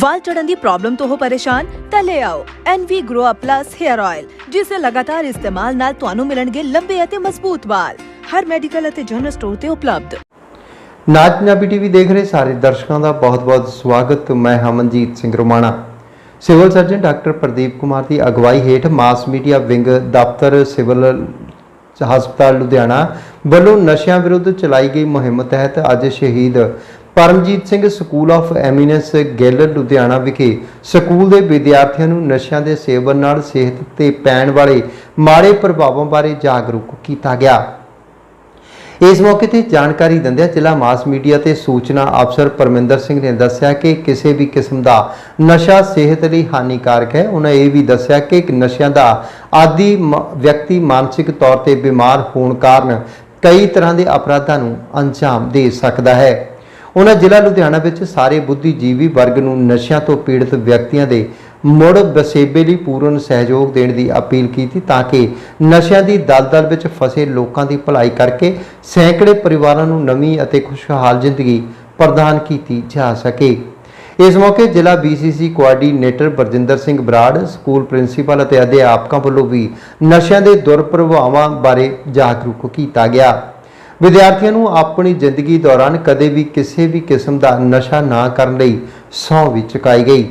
ਵਾਲ ਚੜਨ ਦੀ ਪ੍ਰੋਬਲਮ ਤੋਂ ਹੋ ਪਰੇਸ਼ਾਨ, ਤਾਂ ਲੈ ਆਓ NV Grow Up Plus Hair Oil ਜਿਸ ਦੇ ਲਗਾਤਾਰ ਇਸਤੇਮਾਲ ਨਾਲ ਤੁਹਾਨੂੰ ਮਿਲਣਗੇ ਲੰਬੇ ਅਤੇ ਮਜ਼ਬੂਤ ਵਾਲ। ਹਰ ਮੈਡੀਕਲ ਅਤੇ ਜਨਰਲ ਸਟੋਰ ਤੇ ਉਪਲਬਧ। ਨਾਜ ਪੰਜਾਬੀ ਟੀਵੀ ਦੇਖ ਰਹੇ ਸਾਰੇ ਦਰਸ਼ਕਾਂ ਦਾ ਬਹੁਤ-ਬਹੁਤ ਸਵਾਗਤ। ਮੈਂ Hamanjit Singh Romana. Civil surgeon doctor Pradeep Kumar ਦੀ ਅਗਵਾਈ ਹੇਠ ਮਾਸ ਮੀਡੀਆ ਵਿੰਗ ਦਫ਼ਤਰ ਸਿਵਲ ਹਸਪਤਾਲ ਲੁਧਿਆਣਾ ਵੱਲੋਂ ਨਸ਼ਿਆਂ ਵਿਰੁੱਧ ਚਲਾਈ ਗਈ ਮੁਹਿੰਮ ਤਹਿਤ ਅੱਜ ਸ਼ਹੀਦ Paramjit Singh school of eminence Gill Ludhiana ਵਿਖੇ ਸਕੂਲ ਦੇ ਵਿਦਿਆਰਥੀਆਂ ਨੂੰ ਨਸ਼ਿਆਂ ਦੇ ਸੇਵਨ ਨਾਲ ਸਿਹਤ ਤੇ ਪੈਣ ਵਾਲੇ ਮਾੜੇ ਪ੍ਰਭਾਵਾਂ ਬਾਰੇ ਜਾਗਰੂਕ ਕੀਤਾ ਗਿਆ। ਇਸ ਮੌਕੇ ਤੇ ਜਾਣਕਾਰੀ ਦਿੰਦਿਆਂ ਜ਼ਿਲ੍ਹਾ ਮਾਸ ਮੀਡੀਆ ਤੇ ਸੂਚਨਾ ਅਫਸਰ ਪਰਮਿੰਦਰ ਸਿੰਘ ਨੇ ਦੱਸਿਆ ਕਿ ਕਿਸੇ ਵੀ ਕਿਸਮ ਦਾ ਨਸ਼ਾ ਸਿਹਤ ਲਈ ਹਾਨੀਕਾਰਕ ਹੈ। ਉਹਨਾਂ ਇਹ ਵੀ ਦੱਸਿਆ ਕਿ ਨਸ਼ਿਆਂ ਦਾ ਆਦੀ ਮ- ਵਿਅਕਤੀ ਮਾਨਸਿਕ ਤੌਰ ਤੇ ਬਿਮਾਰ ਹੋਣ ਕਾਰਨ ਕਈ ਤਰ੍ਹਾਂ ਦੇ ਅਪਰਾਧਾਂ ਨੂੰ ਅੰਜਾਮ ਦੇ ਸਕਦਾ ਹੈ। ਉਹਨਾਂ ਜ਼ਿਲ੍ਹਾ ਲੁਧਿਆਣਾ ਵਿੱਚ ਸਾਰੇ ਬੁੱਧੀਜੀਵੀ ਵਰਗ ਨੂੰ ਨਸ਼ਿਆਂ ਤੋਂ ਪੀੜਤ ਵਿਅਕਤੀਆਂ ਦੇ ਮੁੜ ਬਸੇਬੇ ਲਈ ਪੂਰਨ ਸਹਿਯੋਗ ਦੇਣ ਦੀ ਅਪੀਲ ਕੀਤੀ ਤਾਂ ਕਿ ਨਸ਼ਿਆਂ ਦੀ ਦਲਦਲ ਵਿੱਚ ਫਸੇ ਲੋਕਾਂ ਦੀ ਭਲਾਈ ਕਰਕੇ ਸੈਂਕੜੇ ਪਰਿਵਾਰਾਂ ਨੂੰ ਨਵੀਂ ਅਤੇ ਖੁਸ਼ਹਾਲ ਜ਼ਿੰਦਗੀ ਪ੍ਰਦਾਨ ਕੀਤੀ ਜਾ ਸਕੇ। ਇਸ ਮੌਕੇ ਜ਼ਿਲ੍ਹਾ BCC coordinator Barjinder Singh Brar, school principal ਅਤੇ ਅਧਿਆਪਕਾਂ ਵੱਲੋਂ ਵੀ ਨਸ਼ਿਆਂ ਦੇ ਦੁਰਪ੍ਰਭਾਵਾਂ ਬਾਰੇ ਜਾਗਰੂਕ ਕੀਤਾ ਗਿਆ। ਵਿਦਿਆਰਥੀਆਂ ਨੂੰ ਆਪਣੀ ਜ਼ਿੰਦਗੀ ਦੌਰਾਨ ਕਦੇ ਵੀ ਕਿਸੇ ਵੀ ਕਿਸਮ ਦਾ ਨਸ਼ਾ ਨਾ ਕਰਨ ਲਈ ਸਹੁੰ ਵੀ ਚੁਕਾਈ ਗਈ।